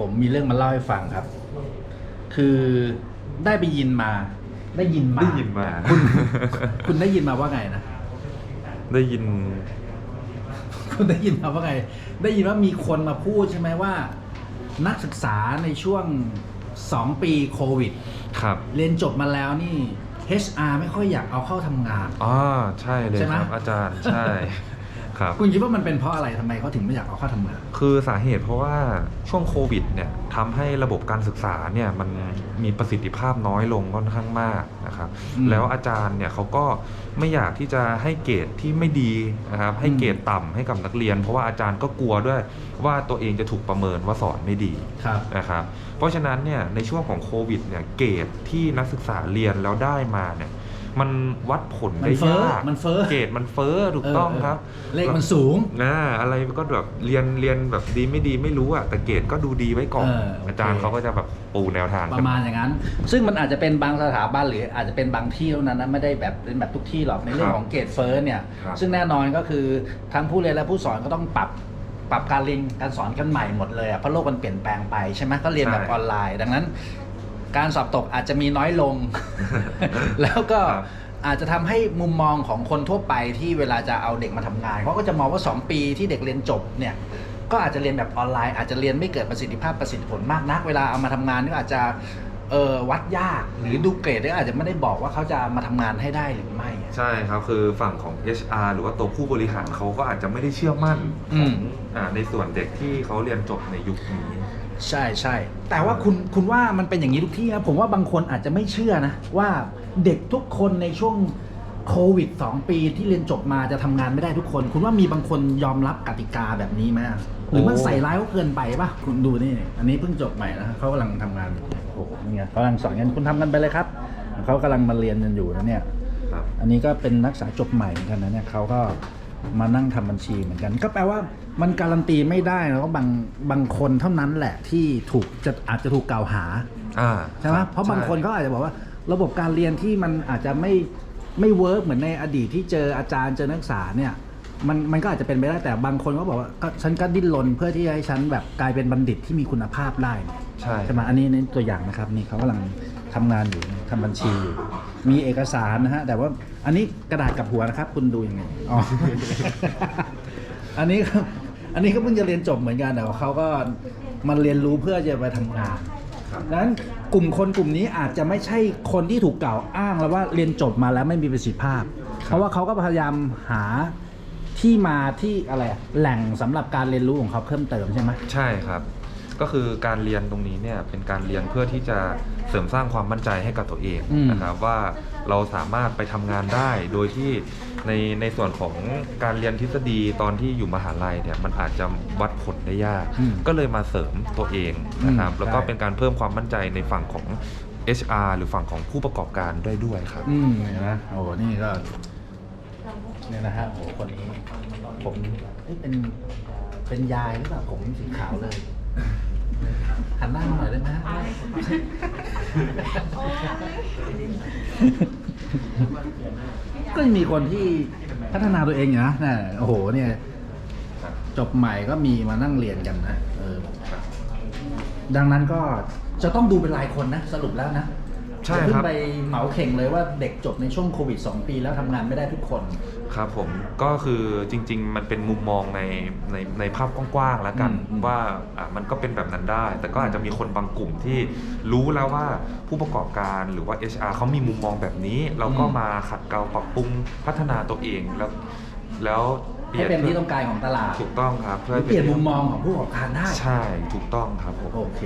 ผมมีเรื่องมาเล่าให้ฟังครับ คือได้ไปยินมา ได้ยินมา ได้ยินมา คุณ คุณได้ยินมาว่าไงนะ ได้ยิน คุณได้ยินมาว่าไง ได้ยินว่ามีคนมาพูดใช่ไหมว่า นักศึกษาในช่วง2ปีโควิด ครับ เรียนจบมาแล้วนี่ HR ไม่ค่อยอยากเอาเข้าทำงาน อ๋อ ใช่เลยใช่ไหม ครับ อาจารย์ ใช่ ครับ คุณคิดว่ามันเป็นเพราะอะไรทำไมเขาถึงไม่อยากเอาเข้าทำงานคือสาเหตุเพราะว่าช่วงโควิดเนี่ยทำให้ระบบการศึกษาเนี่ยมันมีประสิทธิภาพน้อยลงค่อนข้างมากนะครับ อืมแล้วอาจารย์เนี่ยเขาก็ไม่อยากที่จะให้เกรดที่ไม่ดีนะครับ ให้อืมเกรดต่ำให้กับนักเรียน เพราะว่าอาจารย์ก็กลัวด้วยว่าตัวเองจะถูกประเมินว่าสอนไม่ดี ครับ นะครับเพราะฉะนั้นเนี่ยในช่วงของโควิดเนี่ยเกรดที่นักศึกษาเรียนแล้วได้มาเนี่ย มันวัดผลมัได้นเฟ้อยากมันเฟ้อเกรดมันเฟ้อถูกต้องครับ เลขมันสูงนะอะไรก็แบบเรียนเรียนแบบดีไม่ดีไม่รู้อะแต่เกรดก็ดูดีไว้ก่อนเออโอเคอาจารย์เขาก็จะแบบปูแนวทางประมาณอย่างนั้น ซึ่งมันอาจจะเป็นบางสถาบันหรืออาจจะเป็นบางที่เท่านั้นนะไม่ได้แบบเป็นแบบทุกที่หรอกในเรื่องของเกรดเฟิร์สเนี่ยครับซึ่งแน่นอนก็คือทั้งผู้เรียนและผู้สอนก็ต้องปรับปรับการเรียนการสอนกันใหม่หมดเลยอะเพราะโลกมันเปลี่ยนแปลงไปใช่ไหมก็เรียนแบบออนไลน์ ดังนั้น การสอบตกอาจจะมีน้อยลง แล้วก็ครับอาจจะทำให้มุมมองของคนทั่วไปที่เวลาจะเอาเด็กมาทำงานเขาก็จะมองว่า 2 ปีที่เด็กเรียนจบเนี่ยก็อาจจะเรียนแบบออนไลน์อาจจะเรียนไม่เกิดประสิทธิภาพประสิทธิผลมากนัก เวลาเอามาทำงานก็อาจจะ เออวัดยากหรือดูเกรดก็อาจจะไม่ได้บอกว่าเขาจะมาทำงานให้ได้หรือไม่อะใช่ครับคือฝั่งของ HR หรือว่าตัวผู้บริหารเขาก็อาจจะไม่ได้เชื่อมั่นอืของมอ่าในส่วนเด็กที่เขาเรียนจบในยุคนี้ใช่ใช่แต่ว่าคุณคุณว่ามันเป็นอย่างนี้ทุกที่นะผมว่าบางคนอาจจะไม่เชื่อนะว่าเด็กทุกคนในช่วง โควิด 2 ปีที่เรียนจบมาจะทำงานไม่ได้ทุกคน คุณว่ามีบางคนยอมรับกติกาแบบนี้ไหมหรือมันโอ้ใส่ร้ายเขาเกินไปปะคุณดูนี่ อันนี้เพิ่งจบใหม่นะเขากำลังทำงานอยู่โอ้โหนี่ไงเขากำลังสอนกันคุณทำกันไปเลยครับเขากำลังมาเรียนกันอยู่นะเนี่ย ครับ อันนี้ก็เป็นนักศึกษาจบใหม่เหมือนกันนะเนี่ยเขาก็มานั่งทำบัญชีเหมือนกัน ก็แปลว่ามันการันตีไม่ได้นะว่าบางบางคนเท่านั้นแหละที่ถูกจะอาจจะถูกกล่าวหา อ่าใช่ไหมเพราะบางคนเขาอาจจะบอกว่าระบบการเรียนที่มันอาจจะไม่ ไม่เวิร์กเหมือนในอดีตที่เจออาจารย์เจอนักศึกษาเนี่ยมันมันก็อาจจะเป็นไปได้แต่บางคนก็บอกว่าก็ฉันก็ดิ้นรนเพื่อที่จะให้ฉันแบบกลายเป็นบัณฑิตที่มีคุณภาพได้ใช่ ใช่ไหมอันนี้ในตัวอย่างนะครับนี่เขากำลังทำงานอยู่ทำบัญชีอยู่ มีเอกสารนะฮะแต่ว่าอันนี้กระดาษกับหัวนะครับ คุณดูยังไงอ๋อ อันนี้ก็อันนี้ก็เพิ่งจะเรียนจบเหมือนกันแต่ว่าเขาก็มันเรียนรู้เพื่อจะไปทำงานครับ ดังนั้นกลุ่มคนกลุ่มนี้อาจจะไม่ใช่คนที่ถูกกล่าวอ้างแล้วว่าเรียนจบมาแล้วไม่มีประสิทธิภาพ เพราะว่าเขาก็พยายามหาที่มาที่อะไรอะแหล่งสำหรับการเรียนรู้ของเขาเพิ่มเติมใช่ไหม ใช่ครับ ก็คือการเรียนตรงนี้เนี่ยเป็นการเรียนเพื่อที่จะเสริมสร้างความมั่นใจให้กับตัวเองอืม นะครับว่าเราสามารถไปทำงานได้ โดยที่ในในส่วนของการเรียนทฤษฎีตอนที่อยู่มหาลัยเนี่ยมันอาจจะวัดผลได้ยาก อืมก็เลยมาเสริมตัวเองนะครับอืมแล้วก็ใช่ เป็นการเพิ่มความมั่นใจในฝั่งของ HR หรือฝั่งของผู้ประกอบการได้ด้วยครับ อืมเห็นไหมโอ้โหนี่ก็เนี่ยนะฮะโอ้โหคนนี้ ผมเอ๊ะเป็นเป็นยายหรือเปล่าผมสีขาวเลย หันหน้ามาหน่อยได้ไหมฮะก็มีคนที่พัฒนาตัวเองอยู่นะน่ะโอ้โหเนี่ย จบใหม่ก็มีมานั่งเรียนกันนะเออดังนั้นก็จะต้องดูเป็นรายคนนะ สรุปแล้วนะ ใช่อย่าเพิ่ครังบไปเหมาเข่งเลยว่าเด็กจบในช่วงโควิด 2 ปีแล้วทำงานไม่ได้ทุกคน ครับผมก็คือจริง ๆ มันเป็นมุมมองในในในภาพกว้างๆแล้วกัน อืมอืมว่าอะมันก็เป็นแบบนั้นได้ แต่ก็อาจจะมีคนบางกลุ่มที่รู้แล้วว่าผู้ประกอบการหรือว่า HR เขามีมุมมองแบบนี้ เราก็มาขัดเกลาปรับปรุงพัฒนาตัวเองแล้ว แล้วปลี่ให้ยเป็นที่ต้องการของตลาดถูกต้องครับหรือเปลี่ยนมุมมองของผู้ประกอบการได้ ใช่ถูกต้องครับผม โอเค